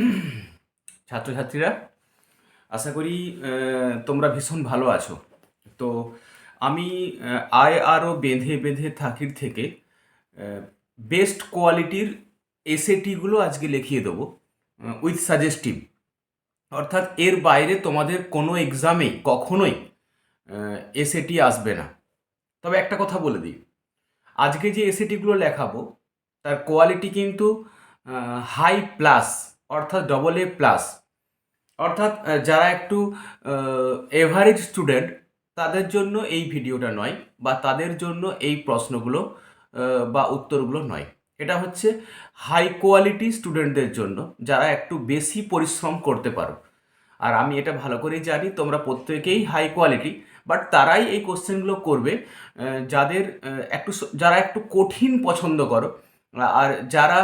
ছাত্রছাত্রীরা, আশা করি তোমরা ভীষণ ভালো আছো। তো আমি আয় আরও বেঁধে বেঁধে থাকির থেকে বেস্ট কোয়ালিটির এসএটিগুলো আজকে লিখিয়ে দেবো উইথ সাজেস্টিভ অর্থাৎ এর বাইরে তোমাদের কোনো এক্সামেই কখনোই এসএটি আসবে না। তবে একটা কথা বলে দিই, আজকে যে এসএটিগুলো লেখাবো, তার কোয়ালিটি কিন্তু হাই প্লাস অর্থাৎ ডবল এ প্লাস অর্থাৎ যারা একটু এভারেজ স্টুডেন্ট তাদের জন্য এই ভিডিওটা নয় বা তাদের জন্য এই প্রশ্নগুলো বা উত্তরগুলো নয়। এটা হচ্ছে হাই কোয়ালিটি স্টুডেন্টদের জন্য, যারা একটু বেশি পরিশ্রম করতে পারো। আর আমি এটা ভালো করেই জানি, তোমরা প্রত্যেকেই হাই কোয়ালিটি বাট তারাই এই কোশ্চেনগুলো করবে যাদের একটু যারা একটু কঠিন পছন্দ করো আর যারা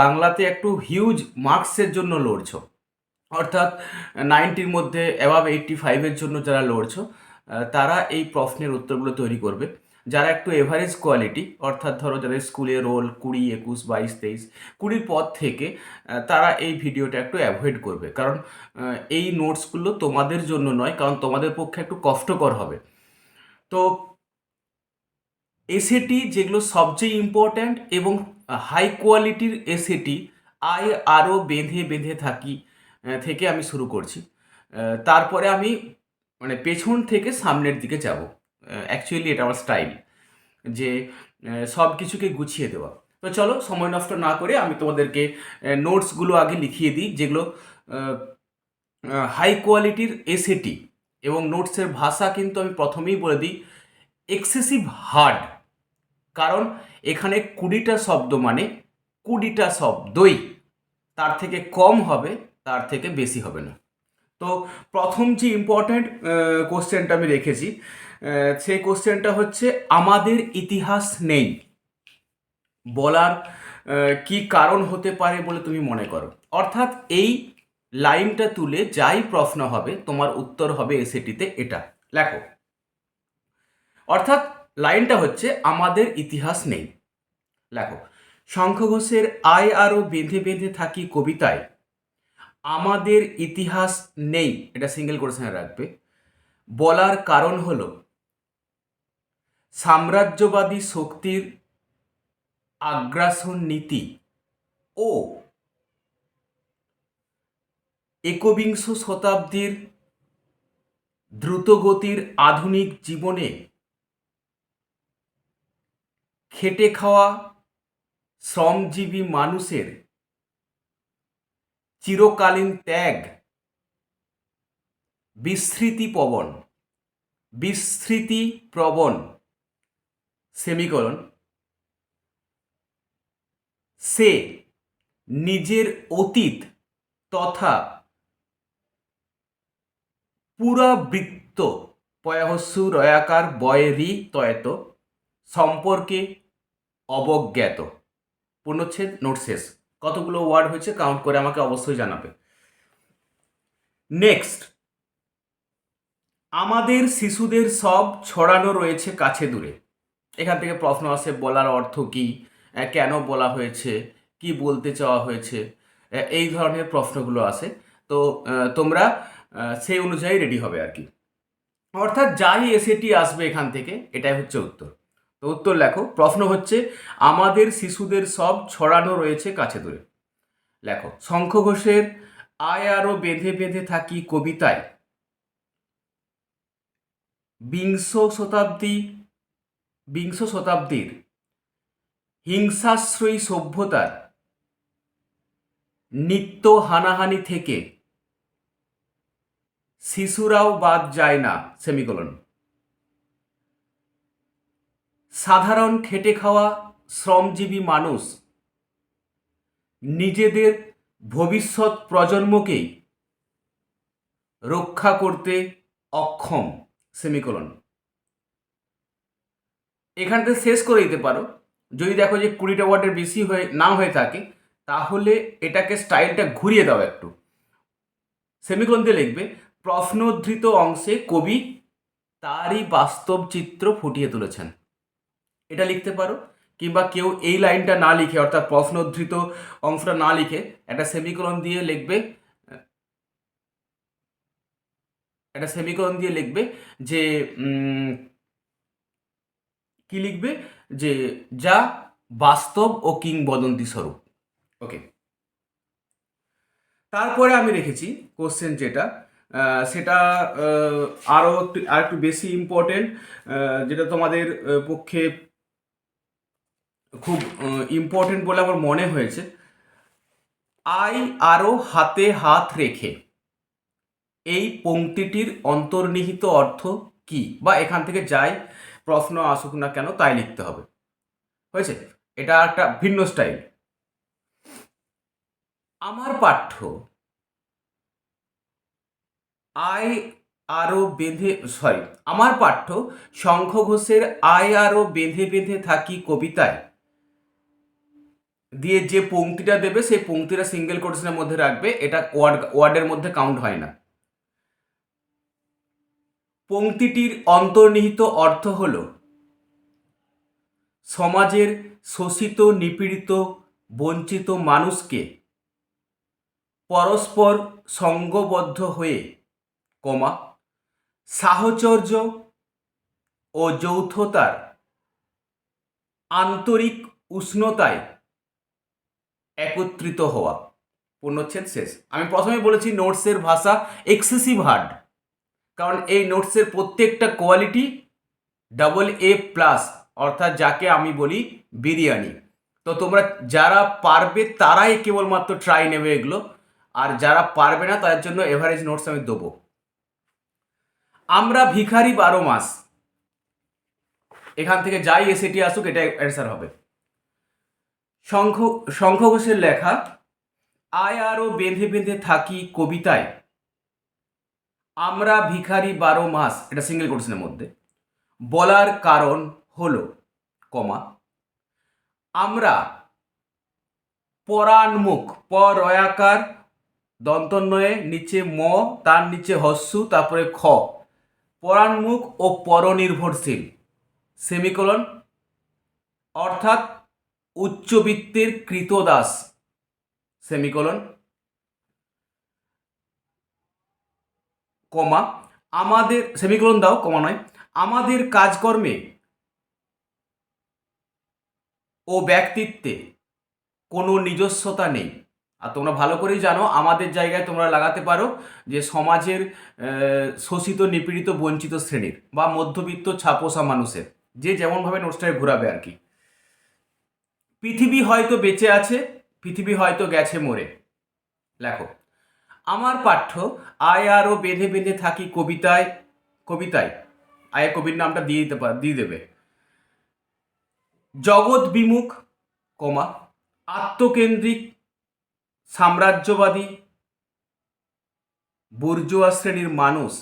বাংলাতে একটু হিউজ মার্কসের জন্য লড়ছো, অর্থাৎ নাইনটির মধ্যে অ্যাবাভ এইটটি ফাইভের জন্য যারা লড়ছো তারা এই প্রশ্নের উত্তরগুলো তৈরি করবে। যারা একটু এভারেজ কোয়ালিটি অর্থাৎ ধরো যাদের স্কুলে রোল কুড়ি, একুশ, বাইশ, তেইশ, কুড়ির পর থেকে তারা এই ভিডিওটা একটু অ্যাভয়েড করবে। কারণ এই নোটসগুলো তোমাদের জন্য নয়, কারণ তোমাদের পক্ষে একটু কষ্টকর হবে। তো এসএটি যেগুলো সবচেয়ে ইম্পর্ট্যান্ট এবং হাই কোয়ালিটির এসএটি আয় আরও বেঁধে বেঁধে থাকি থেকে আমি শুরু করছি। তারপরে আমি মানে পেছন থেকে সামনের দিকে যাব। অ্যাকচুয়ালি এটা আমার স্টাইল যে সব কিছুকে গুছিয়ে দেওয়া। তো চলো, সময় নষ্ট না করে আমি তোমাদেরকে নোটসগুলো আগে লিখিয়ে দিই যেগুলো হাই কোয়ালিটির এসএটি এবং নোটসের ভাষা কিন্তু আমি প্রথমেই বলে দিই এক্সেসিভ হার্ড কারণ এখানে কুড়িটা শব্দ মানে কুড়িটা শব্দই। তার থেকে কম হবে, তার থেকে বেশি হবে না। তো প্রথম যে ইম্পর্ট্যান্ট কোশ্চেনটা আমি রেখেছি সেই কোশ্চেনটা হচ্ছে, আমাদের ইতিহাস নেই। বলার কি কারণ হতে পারে বলে তুমি মনে করো? অর্থাৎ এই লাইনটা তুলে যাই প্রশ্ন হবে, তোমার উত্তর হবে এসএটিতে এটা। লেখো। অর্থাৎ লাইনটা হচ্ছে, আমাদের ইতিহাস নেই। লেখো শঙ্খ ঘোষের আয় আরও বেঁধে বেঁধে থাকি কবিতায়। আমাদের ইতিহাস নেই। এটা সিঙ্গেল কোরেশনে রাখবে। বলার কারণ হল, সাম্রাজ্যবাদী শক্তির আগ্রাসন নীতি ও একবিংশ শতাব্দীর দ্রুতগতির আধুনিক জীবনে খেটে খাওয়া শ্রমজীবী মানুষের চিরকালীন ত্যাগ বিস্মৃতি পবন বিস্মৃতি প্রবণ সেমিকরণ সে নিজের অতীত তথা পুরাবৃত্ত পয়াহস্যু রয়াকার বয়েরি তয়ত সম্পর্কে অবজ্ঞাত। পূর্ণচ্ছেদ, নোট শেষ। কতগুলো ওয়ার্ড হয়েছে কাউন্ট করে আমাকে অবশ্যই জানাবে। নেক্সট। আমাদের শিশুদের সব ছড়ানো রয়েছে কাছে দূরে। এখান থেকে প্রশ্ন আসে, বলার অর্থ কি? কেন বলা হয়েছে? কি বলতে চাওয়া হয়েছে? এই ধরনের প্রশ্নগুলো আসে। তো তোমরা সেই অনুযায়ী রেডি হবে আর কি। অর্থাৎ যাই এসএটি আসবে এখান থেকে, এটাই হচ্ছে উত্তর। তো উত্তর লেখো। প্রশ্ন হচ্ছে, আমাদের শিশুদের সব ছড়ানো রয়েছে কাছে দূরে। লেখো শঙ্খ ঘোষের আয় আরও বেঁধে বেঁধে থাকি কবিতায়। বিংশ শতাব্দী, বিংশ শতাব্দীর হিংসাশ্রয়ী সভ্যতার নিত্য হানাহানি থেকে শিশুরাও বাদ যায় না, সেমিকোলন। সাধারণ খেটে খাওয়া শ্রমজীবী মানুষ নিজেদের ভবিষ্যৎ প্রজন্মকেই রক্ষা করতে অক্ষম, সেমিকোলন। এখানটা শেষ করে দিতে পারো। যদি দেখো যে কুড়িটা ওয়ার্ডের বেশি হয়ে না হয়ে থাকে, তাহলে এটাকে স্টাইলটা ঘুরিয়ে দাও একটু। সেমিকোলন দিয়ে লিখবে, প্রশ্নোদ্ধৃত অংশে কবি তারই বাস্তব চিত্র ফুটিয়ে তুলেছেন। এটা লিখতে পারো, কিংবা কেউ এই লাইনটা না লিখে, অর্থাৎ প্রশ্নোদ্ধৃত অংশটা না লিখে একটা সেমিকোলন দিয়ে লিখবে, একটা সেমিকোলন দিয়ে লিখবে যে কি লিখবে? যে যা বাস্তব ও কিংবদন্তি স্বরূপ। ওকে তারপরে আমি রেখেছি কোশ্চেন যেটা সেটা আরও একটু আর একটু বেশি ইম্পর্টেন্ট যেটা তোমাদের পক্ষে খুব ইম্পর্টেন্ট বলে আমার মনে হয়েছে। আই আরও হাতে হাত রেখে, এই পংক্তিটির অন্তর্নিহিত অর্থ কি? বা এখান থেকে যাই, প্রশ্ন আসুক না কেন, তাই লিখতে হবে। হয়েছে? এটা একটা ভিন্ন স্টাইল আমার পাঠ্য, আই আরও বেঁধে সরি আমার পাঠ্য শঙ্খ ঘোষের আই আরও বেঁধে বেঁধে থাকি কবিতায়। দিয়ে যে পংক্তিটা দেবে, সেই পংক্তিটা সিঙ্গেল কোটেশনের মধ্যে রাখবে। এটা ওয়ার্ড ওয়ার্ডের মধ্যে কাউন্ট হয় না। পংক্তিটির অন্তর্নিহিত অর্থ হল সমাজের শোষিত, নিপীড়িত, বঞ্চিত মানুষকে পরস্পর সঙ্গবদ্ধ হয়ে, কমা, সাহচর্য ও যৌথতার আন্তরিক উষ্ণতায় একত্রিত হওয়া। পূর্ণচ্ছেদ শেষ। আমি প্রথমে বলেছি নোটসের ভাষা এক্সেসিভ হার্ড। কারণ এই নোটসের প্রত্যেকটা কোয়ালিটি ডাবল এ প্লাস, অর্থাৎ যাকে আমি বলি বিরিয়ানি। তো তোমরা যারা পারবে তারাই কেবলমাত্র ট্রাই নেবে এগুলো। আর যারা পারবে না তাদের জন্য এভারেজ নোটস আমি দেবো। আমরা ভিখারি বারো মাস। এখান থেকে যাই এসেটি আসুক, এটা অ্যান্সার হবে। শঙ্খ শঙ্খ ঘোষের লেখা, আয় আরও বেঁধে বেঁধে থাকি কবিতায়। আমরা ভিখারি বারো মাস, এটা সিঙ্গেল কোটেশনের মধ্যে। বলার কারণ হলো, কমা, আমরা পরাণমুখ পরয়াকার দন্তন্বয়ে নিচে ম, তার নিচে হস্যু, তারপরে খ। পরাণমুখ ও পরনির্ভরশীল সেমিকোলন অর্থাৎ উচ্চবিত্তের কৃতদাস, সেমিকোলন, কমা, আমাদের, সেমিকোলন দাও, কমা নয়, আমাদের কাজকর্মে ও ব্যক্তিত্বে কোনো নিজস্বতা নেই। আর তোমরা ভালো করেই জানো, আমাদের জায়গায় তোমরা লাগাতে পারো যে সমাজের শোষিত, নিপীড়িত, বঞ্চিত শ্রেণির বা মধ্যবিত্ত ছাপোষা মানুষের যে যেমনভাবে নোটসটাকে ঘোরাবে আর কি। পৃথিবী হয়তো বেঁচে আছে, পৃথিবী হয়তো গেছে মরে। লেখো, আমার পাঠ্য আয় আরও বেঁধে বেঁধে থাকি কবিতায় কবিতায়। আয় কবির নামটা দিয়ে দিতে দিয়ে দেবে। জগৎ বিমুখ, কমা, আত্মকেন্দ্রিক, সাম্রাজ্যবাদী, বুর্জোয়া শ্রেণির মানুষ,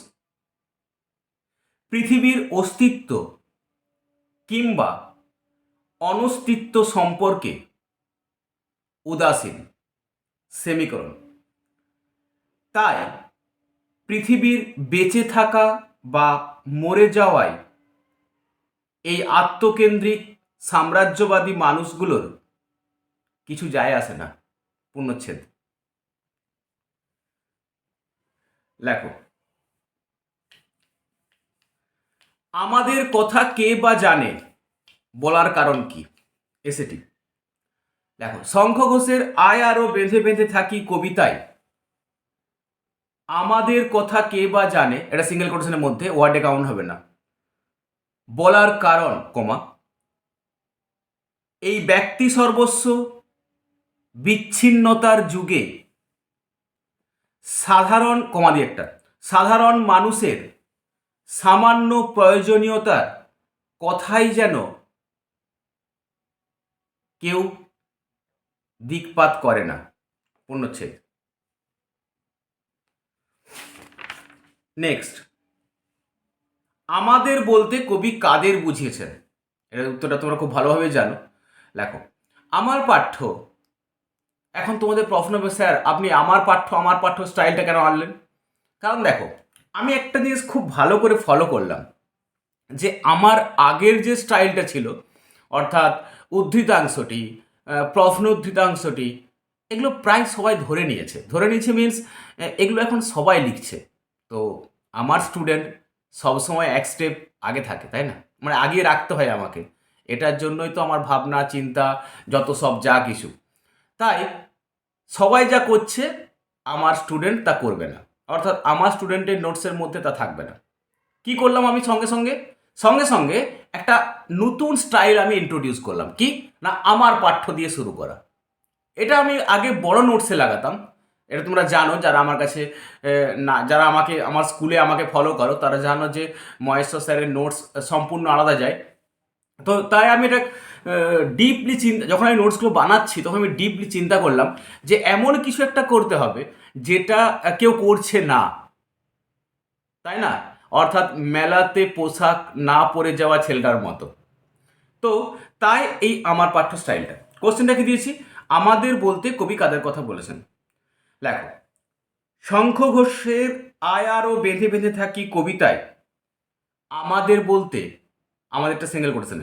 পৃথিবীর অস্তিত্ব কিংবা অনস্তিত্ব সম্পর্কে উদাসীন সেমিকরণ তাই পৃথিবীর বেঁচে থাকা বা মরে যাওয়ায় এই আত্মকেন্দ্রিক সাম্রাজ্যবাদী মানুষগুলোর কিছু যায় আসে না, পূর্ণচ্ছেদ। লেখো, আমাদের কথা কে বা জানে বলার কারণ কি? এসেটি। দেখো শঙ্খ ঘোষের আয় আরও বেঁধে বেঁধে থাকি কবিতায়। আমাদের কথা কে বা জানে, এটা সিঙ্গেল কোটেশনের মধ্যে ওয়ার্ডে কাউন্ট হবে না। বলার কারণ, কমা, এই ব্যক্তি সর্বস্ব, বিচ্ছিন্নতার যুগে। সাধারণ কমাদি একটা, সাধারণ মানুষের সামান্য প্রয়োজনীয়তার কথাই যেন কেউ দিকপাত করে না, পূর্ণচ্ছেদ। নেক্সট আমাদের বলতে কবি কাদের বুঝিয়েছেন? এর উত্তরটা তোমরা খুব ভালোভাবে জানো। লেখো, আমার পাঠ্য, এখন তোমাদের প্রশ্ন হবে, স্যার, আপনি আমার পাঠ্য আমার পাঠ্য স্টাইলটা কেন আনলেন? কারণ দেখো, আমি একটা জিনিস খুব ভালো করে ফলো করলাম, যে আমার আগের যে স্টাইলটা ছিল, অর্থাৎ উদ্ধৃতাংশটি আহ, প্রশ্ন উদ্ধৃতাংশটি এগুলো প্রায় সবাই ধরে নিয়েছে। ধরে নিয়েছে মিন্স এগুলো এখন সবাই লিখছে। তো আমার স্টুডেন্ট সবসময় এক স্টেপ আগে থাকে তাই না? মানে আগিয়ে রাখতে হয় আমাকে। এটার জন্যই তো আমার ভাবনা চিন্তা যত সব যা কিছু। তাই সবাই যা করছে আমার স্টুডেন্ট তা করবে না। অর্থাৎ আমার স্টুডেন্টের নোটসের মধ্যে তা থাকবে না। কি করলাম আমি সঙ্গে সঙ্গে? সঙ্গে সঙ্গে একটা নতুন স্টাইল আমি ইন্ট্রোডিউস করলাম। কি? না, আমার পাঠ্য দিয়ে শুরু করা। এটা আমি আগে বড় নোটসে লাগাতাম। এটা তোমরা জানো, যারা আমার কাছে না, যারা আমাকে, আমার স্কুলে আমাকে ফলো করো, তারা জানো যে মহেশ্বর স্যারের নোটস সম্পূর্ণ আলাদা যায়। তো তাই আমি এটা ডিপলি চিন্তা, যখন আমি নোটসগুলো বানাচ্ছি, তখন আমি ডিপলি চিন্তা করলাম যে এমন কিছু একটা করতে হবে, যেটা কেউ করছে না। তাই না? অর্থাৎ মেলাতে পোশাক না পরে যাওয়া ছেলেটার মতো। তো তাই এই আমার পাঠ্য স্টাইলটা। কোশ্চেনটা কি দিয়েছি? আমাদের বলতে কবি কাদের কথা বলেছেন? লেখো। শঙ্খ ঘোষের আয়ারও বেঁধে বেঁধে থাকি কবিতায়। আমাদের বলতে, আমাদেরটা সিঙ্গেল করেছেন।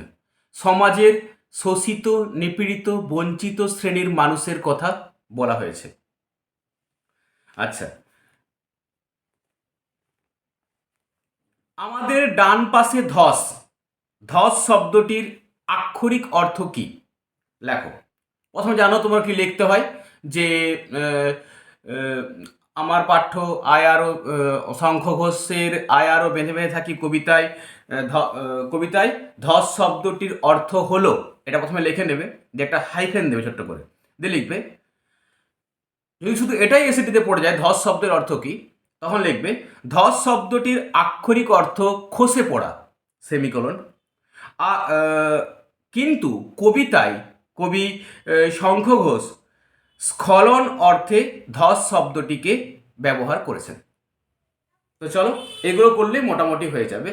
সমাজের শোষিত, নিপীড়িত, বঞ্চিত শ্রেণির মানুষের কথা বলা হয়েছে। আচ্ছা আমাদের ডান পাশে ধস। ধস শব্দটির আক্ষরিক অর্থ কি? লেখো। প্রথমে জানো তোমার কি লিখতে হয়? যে আমার পাঠ্য আয় আরও শঙ্খ ঘোষের আয় আরও বেঁধে বেঁধে থাকি কবিতায় কবিতায়। ধস শব্দটির অর্থ হলো, এটা প্রথমে লিখে নেবে যে একটা হাইফেন দেবে ছোট্ট করে। দিয়ে লিখবে, যদি শুধু এটাই এসিটিতে পড়ে যায়, ধস শব্দের অর্থ কি? তখন লিখবে, ধস শব্দটির আক্ষরিক অর্থ খসে পড়া, সেমিকোলন। কিন্তু কবিতায়, কবি শঙ্খ ঘোষ স্খলন অর্থে ধস শব্দটিকে ব্যবহার করেছেন। তো চলো, এগুলো করলে মোটামুটি হয়ে যাবে।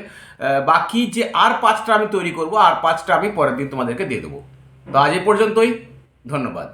বাকি যে আর পাঁচটা আমি তৈরি করব, আর পাঁচটা আমি পরের দিন তোমাদেরকে দিয়ে দেবো। তো আজ এ পর্যন্তই, ধন্যবাদ।